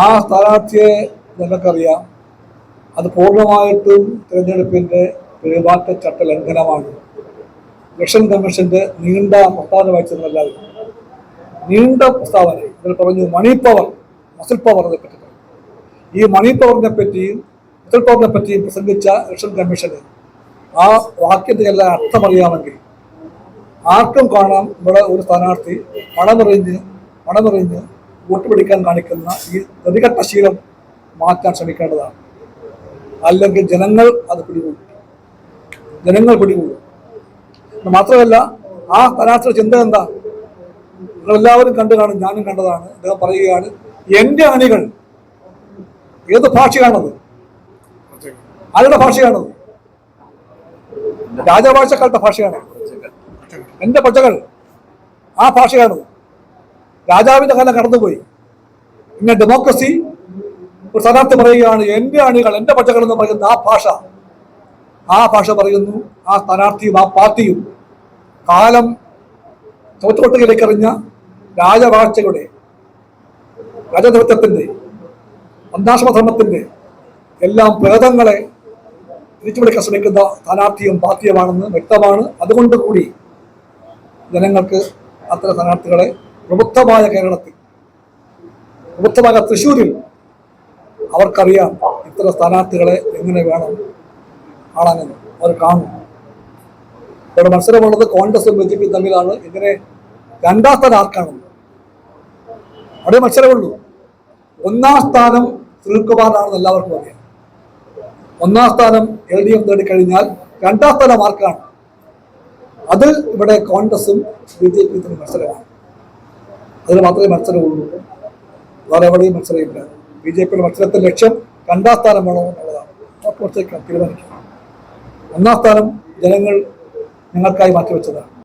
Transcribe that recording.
ആ സ്ഥാനാർത്ഥിയെ നിങ്ങൾക്കറിയാം. അത് പൂർണമായിട്ടും തിരഞ്ഞെടുപ്പിന്റെ പെരുമാറ്റച്ചട്ട ലംഘനമാണ്. ഇലക്ഷൻ കമ്മീഷന്റെ നീണ്ട പ്രസ്താവന വായിച്ചതല്ലാതെ നീണ്ട പ്രസ്താവന ഇതിൽ പറഞ്ഞു മണി പവർ മസിൽ പവറിനെ പറ്റി. ഈ മണി പവറിനെ പറ്റിയും മസിൽ പവറിനെ പറ്റിയും പ്രസംഗിച്ച ഇലക്ഷൻ കമ്മീഷന് ആ വാക്യത്തിന്റെ എല്ലാം അർത്ഥമറിയാമെങ്കിൽ ആർക്കും കാണാം ഇവിടെ ഒരു സ്ഥാനാർത്ഥി പണമെറിഞ്ഞ് പണമെറിഞ്ഞ് വോട്ട് പിടിക്കാൻ കാണിക്കുന്ന ഈ പ്രതികട്ട ശീലം മാറ്റാൻ ശ്രമിക്കേണ്ടതാണ്. അല്ലെങ്കിൽ ജനങ്ങൾ അത് പിടികൂടും. ജനങ്ങൾ പിടികൂടും. മാത്രമല്ല ആ സ്ഥാനാർത്ഥിയുടെ ചിന്ത എന്താ? നിങ്ങളെല്ലാവരും കണ്ടു കാണും ഞാനും കണ്ടതാണ്. അദ്ദേഹം പറയുകയാണ് എന്റെ അണികൾ ഏത് ഭാഷയാണത്? ആരുടെ ഭാഷയാണത്? രാജഭാഷക്കാരുടെ ഭാഷയാണ്. എന്റെ പ്രജകൾ ആ ഭാഷയാണത്. രാജാവിന്റെ കാലം കടന്നുപോയി. പിന്നെ ഡെമോക്രസി ഒരു സ്ഥാനാർത്ഥി പറയുകയാണ് എന്റെ അണികൾ എന്റെ പച്ചകൾ എന്ന് പറയുന്ന ആ ഭാഷ ആ ഭാഷ പറയുന്നു ആ സ്ഥാനാർത്ഥിയും ആ പാർട്ടിയും കാലം ചോറ്റുകൊട്ടുകയിലേക്ക് എറിഞ്ഞ രാജവാഴ്ചയുടെ രാജധർമ്മത്തിന്റെ അന്താശ്രമധർമ്മത്തിന്റെ എല്ലാം പ്രേതങ്ങളെ തിരിച്ചുപിടിക്കാൻ ശ്രമിക്കുന്ന സ്ഥാനാർത്ഥിയും പാർട്ടിയുമാണെന്ന് വ്യക്തമാണ്. അതുകൊണ്ട് കൂടി ജനങ്ങൾക്ക് അത്തരം സ്ഥാനാർത്ഥികളെ പ്രബുദ്ധമായ കേരളത്തിൽ പ്രബുദ്ധമായ തൃശ്ശൂരിൽ അവർക്കറിയാം ഇത്ര സ്ഥാനാർത്ഥികളെ എങ്ങനെ വേണം കാണാനെന്ന് അവർ കാണും. ഇവിടെ മത്സരമുള്ളത് കോൺഗ്രസും ബി ജെ പി തമ്മിലാണ്. ഇങ്ങനെ രണ്ടാം സ്ഥാനം ആർക്കാണെന്ന് അവിടെ മത്സരമുള്ളൂ. ഒന്നാം സ്ഥാനം സുനിൽകുമാറിനാണെന്ന് എല്ലാവർക്കും അറിയാം. ഒന്നാം സ്ഥാനം എൽ ഡി എഫ് നേടിക്കഴിഞ്ഞാൽ രണ്ടാം സ്ഥാനം ആർക്കാണ്? അത് ഇവിടെ കോൺഗ്രസും ബി ജെ പി തമ്മിൽ മത്സരമാണ്. അതിന് മാത്രമേ മത്സരമുള്ളൂ. വേറെ എവിടെയും മത്സരമില്ല. ബി ജെ പിയുടെ മത്സരത്തിൽ ലക്ഷ്യം രണ്ടാം സ്ഥാനം വേണോ എന്നുള്ളതാണ്. അപ്പോൾ തീരുമാനിക്കുക ഒന്നാം സ്ഥാനം ജനങ്ങൾ ഞങ്ങൾക്കായി മാറ്റിവെച്ചതാണ്.